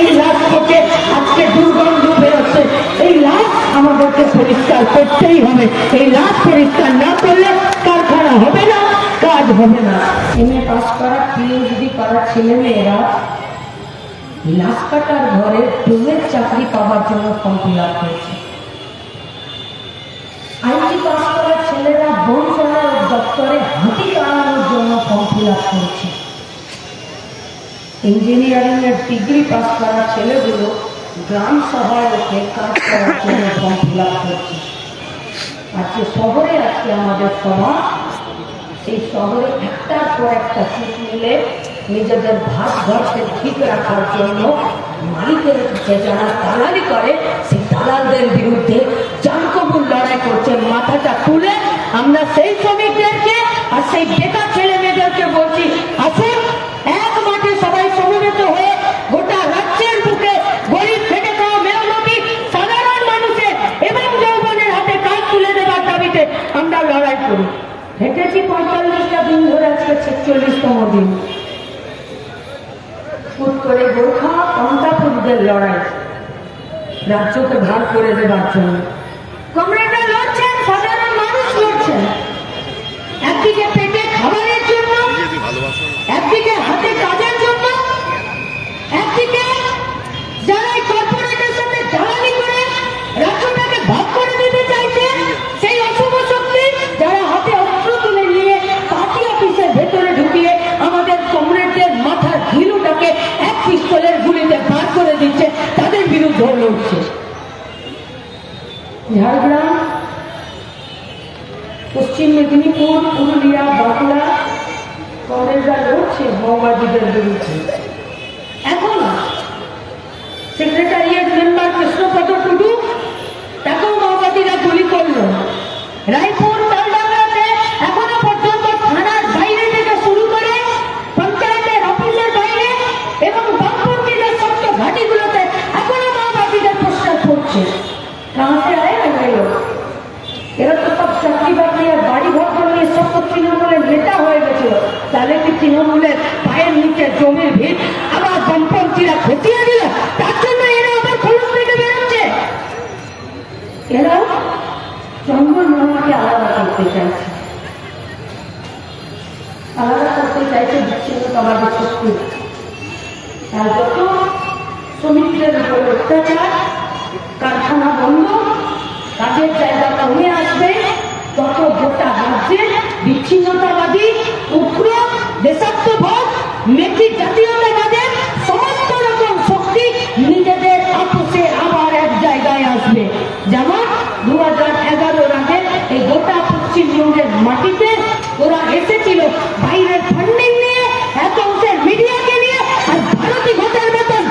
এই লাশ থেকে আজকে দুর্গন্ধ বেরোচ্ছে। এই লাশ আমাদেরকে পরিষ্কার করতেই হবে। এই লাশ পরিষ্কার না করলে কারখানা হবে না, কাজ হবে না। এম পাস করা পিএইচডি করা ছেলেমেয়েরা লাশ কাটার ঘরে ডোমের চাকরি পাওয়ার জন্য ফর্ম ফিল আপ হয়েছে আইটি পাস করা ছেলেরা বন দপ্তরে হাতি কাটানোর জন্য ফর্ম ফিল আপ করেছে। ইঞ্জিনিয়ারিং এর ডিগ্রি পাস করা ছেলেগুলো গ্রাম সহায়কে কাজ করার জন্য ফর্ম ফিল আপ করছে। আজকে শহরে, আজকে আমাদের সমাজ, সেই শহরে একটার পর একটা সিট মিলে নিজেদের ভাত ঘরকে ঠিক রাখার জন্য মালিকের কাছে যারা দালালি করে, সেই দালালদের বিরুদ্ধে জানকবুল লড়াই করছে। মাথাটা তুলে আমরা সেই শ্রমিকদেরকে আর সেই বেকার হেঁটেছি পঁয়তাল্লিশটা দিন ধরে, আজকে ছেচল্লিশতম দিন। ফুট করে গোর্খা পন্তাপুরদের লড়াই। রাজ্যকে ভাগ করে দেবার জন্য। কমরেডরা লড়ছেন সাধারণ মানুষ লড়ছেন একদিকে পেটে খাবারের জন্য একদিকে হাতে কাজের জন্য একদিকে যারা এই কর্পোরেটের সাথে জ্বালানি করে রাজ্যটাকে ভাগ করে দিতে চাইছে সেই অশুভ শক্তি যারা হাতে অস্ত্র তুলে নিয়ে পার্টি অফিসের ভেতরে ঢুকিয়ে আমাদের কমরেডদের মাথার ঘিলুটাকে এক পিস্তলের গুলিতে বার করে দিচ্ছে তাদের বিরুদ্ধে লড়ছে ঝাড়গ্রাম, পশ্চিম মেদিনীপুর, পুরুলিয়া, বাঁকুড়া কংগ্রেসরা লড়ছে মাওবাদীদের বিরুদ্ধে। এখন সেক্রেটারিয়েট মেম্বার কৃষ্ণপদ টুডু, তাকেও মাওবাদীরা গুলি করল। রায়পুর এখনও পর্যন্ত থানার বাইরে শুরু করে পঞ্চায়েতের বাইরে এবং শক্ত कहाँ চাকরি বাকরি আর বাড়ি ঘর নিয়ে সব তো তৃণমূলের নেতা হয়ে গেছিল। তাহলে কি তৃণমূলের পায়ের নিচে জমির ভিড়, আবার বামপন্থীরা খতিয়ে দিল। তার জন্য এরা আবার খোলস থেকে বেরোচ্ছে। এরা জঙ্গল মহামাকে আলাদা করতে চাইছে। আলাদা করতে চাইছে বিচ্ছিন্নতাবাদী শক্তি। আর যত শ্রমিকদের উপর অত্যাচার, কারখানা বন্ধ, কাজের জায়গা আসবে যেমন দু হাজার এগারোর এই গোটা পশ্চিমবঙ্গের মাটিতে ওরা এসেছিল বাইরের ফান্ডিং নিয়ে এত অংশের মিডিয়াকে নিয়ে আর ভারতী ঘটের মতন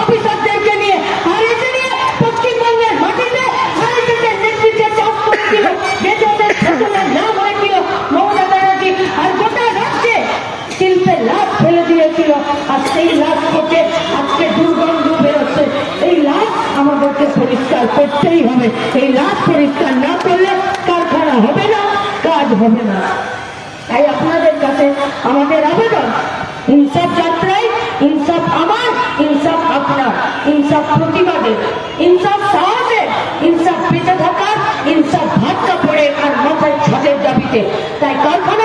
অফিসারদেরকে নিয়ে। আর এসে নিয়ে পশ্চিমবঙ্গের মাটিতে ভারতের নেতৃত্বে চাষ করেছিল। বেতনের ফসলের নাম হয়েছিল। মমতা ব্যানার্জি আর গোটা রাজ্যে শিল্পে লাভ ফেলে দিয়েছিল। পরিষ্কার করতেই হবে। এই লাভ পরিষ্কার না করলে কারখানা হবে না, কাজ হবে না। তাই আপনাদের কাছে আমাদের আবেদন, ইনসাফ যাত্রায়, ইনসাফ আমার, ইনসাফ আপনার, ইনসাফ প্রতিবাদে ইনসাফ সাহসে ইনসাফ বেঁচে থাকার, ইনসাফ ভাত কাপড়ে আর মাথায় ছাদের দাবিতে। তাই কারখানা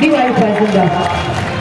另外一台真的